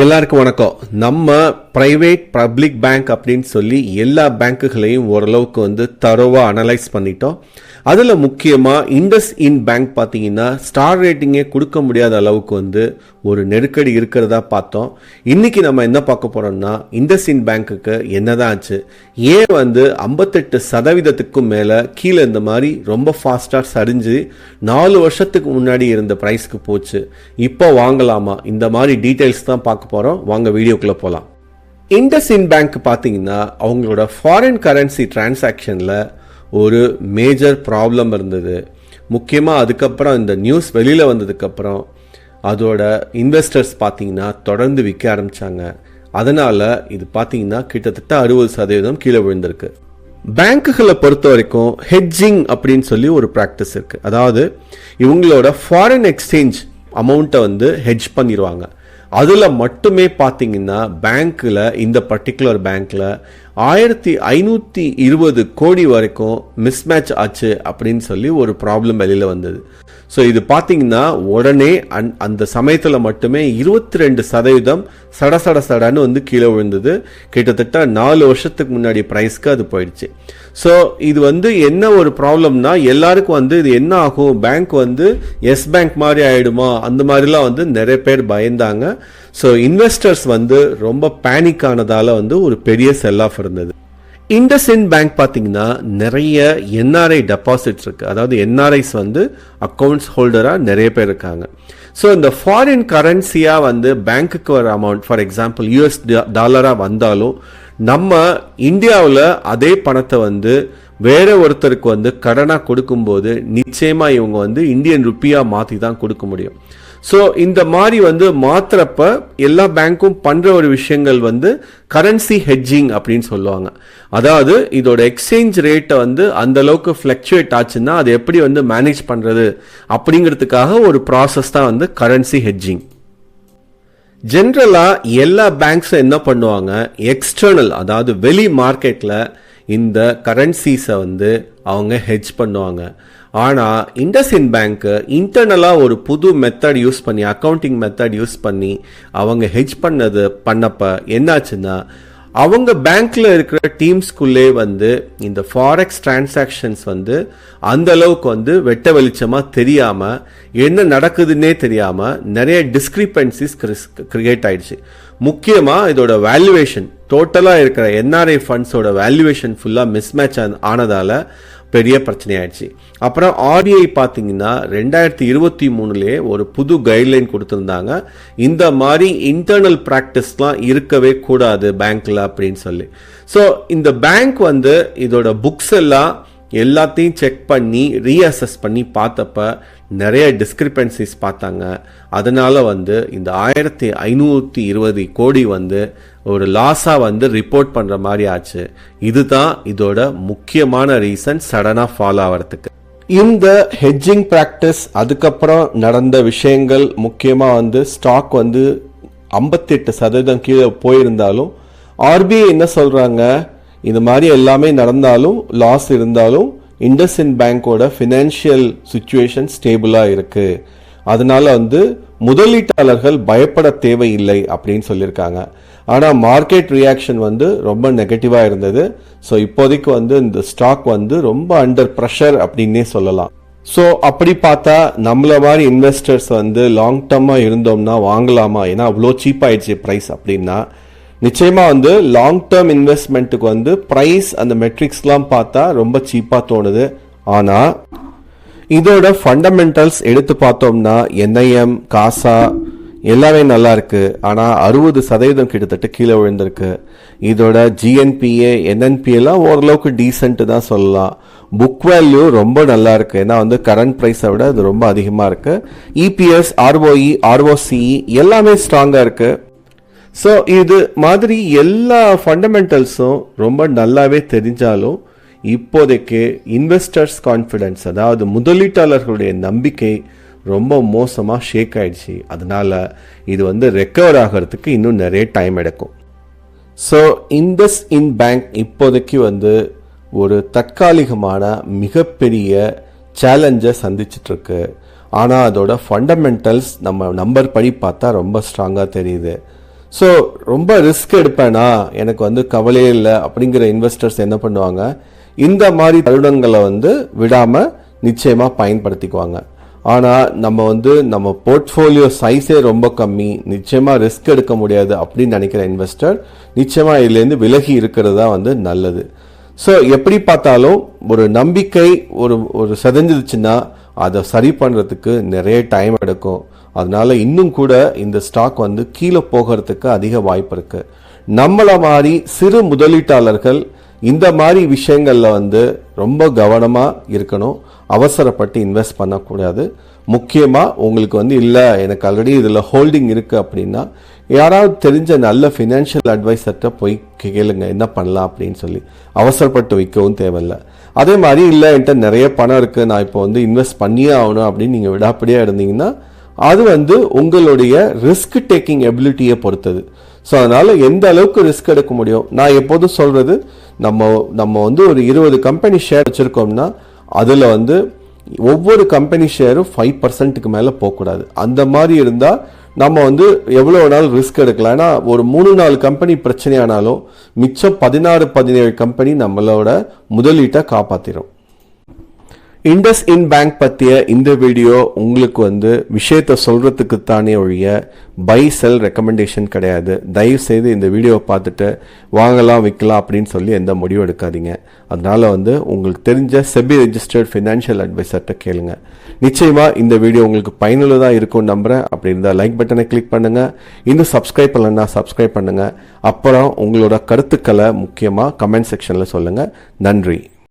எல்லாருக்கும் வணக்கம். நம்ம பிரைவேட் பப்ளிக் பேங்க் அப்படின்னு சொல்லி எல்லா பேங்க்குகளையும் ஓரளவுக்கு வந்து தரோவாக அனலைஸ் பண்ணிட்டோம். அதில் முக்கியமாக இண்டஸ் இன் பேங்க் பார்த்தீங்கன்னா ஸ்டார் ரேட்டிங்கே கொடுக்க முடியாத அளவுக்கு வந்து ஒரு நெருக்கடி இருக்கிறதா பார்த்தோம். இன்னைக்கு நம்ம என்ன பார்க்க போறோம்னா இண்டஸ்இன் பேங்க்குக்கு என்னதான் ஆச்சு. ஏன் வந்து ஐம்பத்தெட்டு சதவீதத்துக்கும் மேலே கீழே இந்த மாதிரி ரொம்ப ஃபாஸ்ட்டாக சரிஞ்சு நாலு வருஷத்துக்கு முன்னாடி இருந்த ப்ரைஸ்க்கு போச்சு. இப்போ வாங்கலாமா? இந்த மாதிரி டீட்டெயில்ஸ் தான் பார்க்க போகிறோம் வாங்க வீடியோக்குள்ளே போகலாம் இண்டஸ்இன் பேங்க் பார்த்தீங்கன்னா அவங்களோட ஃபாரின் கரன்சி டிரான்சாக்ஷனில் ஒரு மேஜர் ப்ராப்ளம் இருந்தது. முக்கியமாக அதுக்கப்புறம் இந்த நியூஸ் வெளியில் வந்ததுக்கப்புறம் அதோட இன்வெஸ்டர்ஸ் பார்த்தீங்கன்னா தொடர்ந்து விற்க ஆரம்பிச்சாங்க. அதனால இது பார்த்தீங்கன்னா கிட்டத்தட்ட அறுபது சதவீதம் கீழே விழுந்திருக்கு. பேங்க்குகளை பொறுத்த வரைக்கும் ஹெட்ஜிங் அப்படின்னு சொல்லி ஒரு ப்ராக்டிஸ் இருக்கு. அதாவது இவங்களோட ஃபாரின் எக்ஸ்சேஞ்ச் அமௌண்ட்டை வந்து ஹெட்ஜ் பண்ணிடுவாங்க அதில் மட்டுமே பார்த்தீங்கன்னா பேங்க்கில் இந்த பர்டிகுலர் பேங்க்கில் ஆயிரத்தி ஐநூற்றி இருபது கோடி வரைக்கும் மிஸ்மேட்ச் ஆச்சு அப்படின்னு சொல்லி ஒரு ப்ராப்ளம் வெளியில் வந்தது. ஸோ இது பார்த்தீங்கன்னா உடனே அந் அந்த சமயத்தில் மட்டுமே இருபத்தி ரெண்டு சதவீதம் சட சட சடன்னு வந்து கீழே விழுந்தது. கிட்டத்தட்ட நாலு வருஷத்துக்கு முன்னாடி ப்ரைஸ்க்கு அது போயிடுச்சு. ஸோ இது வந்து என்ன ஒரு ப்ராப்ளம்னா எல்லாருக்கும் வந்து இது என்ன ஆகும்? பேங்க் வந்து எஸ் பேங்க் மாதிரி ஆயிடுமா? அந்த மாதிரிலாம் வந்து நிறைய பேர் பயந்தாங்க. ஸோ இன்வெஸ்டர்ஸ் வந்து ரொம்ப பேனிக் ஆனதால வந்து ஒரு பெரிய செல் ஆஃப் இருந்தது. இண்டஸ்இன் பேங்க் பார்த்தீங்கன்னா நிறைய என்ஆர்ஐ டெபாசிட்ஸ் இருக்கு. அதாவது என்ஆர்ஐஸ் வந்து அக்கௌண்ட்ஸ் ஹோல்டராக நிறைய பேர் இருக்காங்க. ஸோ இந்த ஃபாரின் கரன்சியாக வந்து பேங்க்குக்கு வர அமௌண்ட் ஃபார் எக்ஸாம்பிள் யூஎஸ் டாலராக வந்தாலும் நம்ம இந்தியாவில் அதே பணத்தை வந்து வேற ஒருத்தருக்கு வந்து கடனாக கொடுக்கும்போது நிச்சயமாக இவங்க வந்து இந்தியன் ருப்பியாக மாற்றி தான் கொடுக்க முடியும். ஸோ இந்த மாதிரி வந்து மாத்துறப்ப எல்லா பேங்க்கும் பண்ற ஒரு விஷயங்கள் வந்து கரன்சி ஹெட்ஜிங் அப்படின்னு சொல்லுவாங்க. அதாவது இதோட எக்ஸ்சேஞ்ச் ரேட்டை வந்து அந்த அளவுக்கு ஃபிளக்சுவேட் ஆச்சுன்னா அது எப்படி வந்து மேனேஜ் பண்றது அப்படிங்கிறதுக்காக ஒரு ப்ராசஸ் தான் வந்து கரன்சி ஹெட்ஜிங் ஜென்ரலாக எல்லா பேங்க்ஸும் என்ன பண்ணுவாங்க? எக்ஸ்டர்னல் அதாவது வெளி மார்க்கெட்டில் இந்த கரன்சிஸை வந்து அவங்க ஹெட்ஜ் பண்ணுவாங்க. ஆனால் இண்டஸ்இன் பேங்க்கு இன்டர்னலாக ஒரு புது மெத்தட் யூஸ் பண்ணி அக்கௌண்டிங் மெத்தட் யூஸ் பண்ணி அவங்க ஹெட்ஜ் பண்ணது பண்ணப்ப என்னாச்சுன்னா அவங்க பேங்க்கில் இருக்கிற டீம்ஸ்குள்ளே வந்து இந்த ஃபாரெக்ஸ் டிரான்சாக்ஷன்ஸ் வந்து அந்த அளவுக்கு வந்து வெட்ட வெளிச்சமாக தெரியாமல் என்ன நடக்குதுன்னே தெரியாமல் நிறைய டிஸ்கிரிப்பன்சிஸ் கிரியேட் ஆயிடுச்சு. முக்கியமாக இதோட வேல்யூவேஷன் டோட்டலாக இருக்கிற என்ஆர்ஐ ஃபண்ட்ஸோட வேல்யூவேஷன் ஃபுல்லாக மிஸ்மேட்ச் ஆனதால் பெரிய பிரச்சனையாயிடுச்சு. அப்புறம் ஆர்பிஐ பார்த்தீங்கன்னா ரெண்டாயிரத்தி இருபத்தி மூணுலேயே ஒரு புது கைட்லைன் கொடுத்துருந்தாங்க. இந்த மாதிரி இன்டர்னல் ப்ராக்டிஸ்லாம் இருக்கவே கூடாது பேங்க்கில் அப்படின்னு சொல்லி. ஸோ இந்த பேங்க் வந்து இதோட புக்ஸ் எல்லாம் எல்லாத்தையும் செக் பண்ணி ரீஅசஸ் பண்ணி பார்த்தப்ப நிறைய டிஸ்கிரிப்பன்சிஸ் பார்த்தாங்க. அதனால வந்து இந்த ஆயிரத்தி ஐநூற்றி இருபது கோடி வந்து ஒரு லாஸாக வந்து ரிப்போர்ட் பண்ணுற மாதிரி ஆச்சு. இதுதான் இதோட முக்கியமான ரீசன் சடனாக ஃபாலோ ஆகிறதுக்கு இந்த ஹெட்ஜிங் ப்ராக்டிஸ் அதுக்கப்புறம் நடந்த விஷயங்கள் முக்கியமாக வந்து ஸ்டாக் வந்து ஐம்பத்தெட்டு சதவீதம் கீழே போயிருந்தாலும் ஆர்பிஐ என்ன சொல்கிறாங்க இந்த மாதிரி எல்லாமே நடந்தாலும் லாஸ் இருந்தாலும் இண்டஸ்இன் பேங்கோட ஃபினான்ஷியல் சுச்சுவேஷன் ஸ்டேபிளாக இருக்கு. அதனால வந்து முதலீட்டாளர்கள் பயப்பட தேவையில்லை அப்படின்னு சொல்லியிருக்காங்க. ஆனால் மார்க்கெட் ரியாக்ஷன் வந்து ரொம்ப நெகட்டிவாக இருந்தது. ஸோ இப்போதைக்கு வந்து இந்த ஸ்டாக் வந்து ரொம்ப அண்டர் ப்ரெஷர் அப்படின்னே சொல்லலாம். ஸோ அப்படி பார்த்தா நம்மள மாதிரி இன்வெஸ்டர்ஸ் வந்து லாங் டர்மாக இருந்தோம்னா வாங்கலாமா? ஏன்னா அவ்வளோ சீப் ஆயிடுச்சு ப்ரைஸ் அப்படின்னா. நிச்சயமாக வந்து லாங் டேர்ம் இன்வெஸ்ட்மெண்ட்டுக்கு வந்து ப்ரைஸ் அந்த மெட்ரிக்ஸ்லாம் பார்த்தா ரொம்ப சீப்பாக தோணுது. ஆனால் இதோட ஃபண்டமெண்டல்ஸ் எடுத்து பார்த்தோம்னா என்ஐஎம் காசா எல்லாமே நல்லா இருக்கு. ஆனால் அறுபது சதவீதம் கிட்டத்தட்ட கீழே விழுந்திருக்கு. இதோட ஜிஎன்பிஏ என்என்பி எல்லாம் ஓரளவுக்கு டீசென்ட் தான் சொல்லலாம். புக் வேல்யூ ரொம்ப நல்லா இருக்கு. ஏன்னா வந்து கரண்ட் ப்ரைஸை விட இது ரொம்ப அதிகமாக இருக்கு. இபிஎஸ் ஆர்ஓஇ ஆர்ஓசிஇ எல்லாமே ஸ்ட்ராங்காக இருக்கு. ஸோ இது மாதிரி எல்லா ஃபண்டமெண்டல்ஸும் ரொம்ப நல்லாவே தெரிஞ்சாலும் இப்போதைக்கு இன்வெஸ்டர்ஸ் கான்ஃபிடென்ஸ் அதாவது முதலீட்டாளர்களுடைய நம்பிக்கை ரொம்ப மோசமாக ஷேக் ஆகிடுச்சு அதனால் இது வந்து ரெக்கவர் ஆகிறதுக்கு இன்னும் நிறைய டைம் எடுக்கும். ஸோ இந்தஸ் இன் பேங்க் இப்போதைக்கு வந்து ஒரு தற்காலிகமான மிகப்பெரிய சேலஞ்சை சந்திச்சிட்ருக்கு. ஆனால் அதோட ஃபண்டமெண்டல்ஸ் நம்ம நம்பர் படி பார்த்தா ரொம்ப ஸ்ட்ராங்காக தெரியுது. ஸோ ரொம்ப ரிஸ்க் எடுப்பேனா? எனக்கு வந்து கவலையே இல்லை அப்படிங்கிற இன்வெஸ்டர்ஸ் என்ன பண்ணுவாங்க? இந்த மாதிரி தருணங்களை வந்து விடாமல் நிச்சயமாக பயன்படுத்திக்குவாங்க. ஆனால் நம்ம வந்து நம்ம போர்ட்ஃபோலியோ சைஸே ரொம்ப கம்மி. நிச்சயமாக ரிஸ்க் எடுக்க முடியாது அப்படின்னு நினைக்கிற இன்வெஸ்டர் நிச்சயமாக இதுலேருந்து விலகி இருக்கிறது தான் வந்து நல்லது. ஸோ எப்படி பார்த்தாலும் ஒரு நம்பிக்கை ஒரு ஒரு செதஞ்சிருச்சுன்னா அதை சரி பண்ணுறதுக்கு நிறைய டைம் எடுக்கும். அதனால இன்னும் கூட இந்த ஸ்டாக் வந்து கீழே போகிறதுக்கு அதிக வாய்ப்பு இருக்குது நம்மளை மாதிரி சிறு முதலீட்டாளர்கள் இந்த மாதிரி விஷயங்களில் வந்து ரொம்ப கவனமாக இருக்கணும். அவசரப்பட்டு இன்வெஸ்ட் பண்ணக்கூடாது. முக்கியமாக உங்களுக்கு வந்து இல்லை எனக்கு ஆல்ரெடி இதில் ஹோல்டிங் இருக்குது அப்படின்னா யாராவது தெரிஞ்ச நல்ல ஃபினான்ஷியல் அட்வைசர்கிட்ட போய் கேளுங்க என்ன பண்ணலாம் அப்படின்னு சொல்லி. அவசரப்பட்டு வைக்கவும் தேவையில்ல. அதே மாதிரி இல்லை என்கிட்ட நிறைய பணம் இருக்குது நான் இப்போ வந்து இன்வெஸ்ட் பண்ணியே ஆகணும் அப்படின்னு நீங்கள் விடாப்படியாக இருந்தீங்கன்னா அது வந்து உங்களுடைய ரிஸ்க் டேக்கிங் எபிலிட்டியை பொறுத்தது. ஸோ அதனால் எந்த அளவுக்கு ரிஸ்க் எடுக்க முடியும்? நான் எப்போதும் சொல்கிறது நம்ம நம்ம வந்து ஒரு இருபது கம்பெனி ஷேர் வச்சுருக்கோம்னா அதில் வந்து ஒவ்வொரு கம்பெனி ஷேரும் ஃபைவ் பர்சன்ட்டுக்கு மேலே போகக்கூடாது. அந்த மாதிரி இருந்தால் நம்ம வந்து எவ்வளோ நாள் ரிஸ்க் எடுக்கலாம். ஏன்னா ஒரு மூணு நாலு கம்பெனி பிரச்சனையானாலும் மிச்சம் பதினாறு பதினேழு கம்பெனி நம்மளோட முதலீட்டை காப்பாற்றிடும் இண்டஸ் இன் பேங்க் பற்றிய இந்த வீடியோ உங்களுக்கு வந்து விஷயத்த சொல்கிறதுக்கு தானே ஒழிய பை செல் ரெக்கமெண்டேஷன் கிடையாது. தயவு செய்து இந்த வீடியோவை பார்த்துட்டு வாங்கலாம் விற்கலாம் அப்படின்னு சொல்லி எந்த முடிவும் எடுக்காதீங்க. அதனால வந்து உங்களுக்கு தெரிஞ்ச செபி ரெஜிஸ்டர்ட் ஃபினான்ஷியல் அட்வைசர்கிட்ட கேளுங்க. நிச்சயமாக இந்த வீடியோ உங்களுக்கு பயனுள்ளதாக இருக்கும்னு நம்புறேன். அப்படி இருந்தால் லைக் பட்டனை கிளிக் பண்ணுங்க. இன்னும் சப்ஸ்கிரைப் பண்ணலன்னா சப்ஸ்கிரைப் பண்ணுங்க. அப்புறம் உங்களோட கருத்துக்களை முக்கியமாக கமெண்ட் செக்ஷனில் சொல்லுங்க. நன்றி.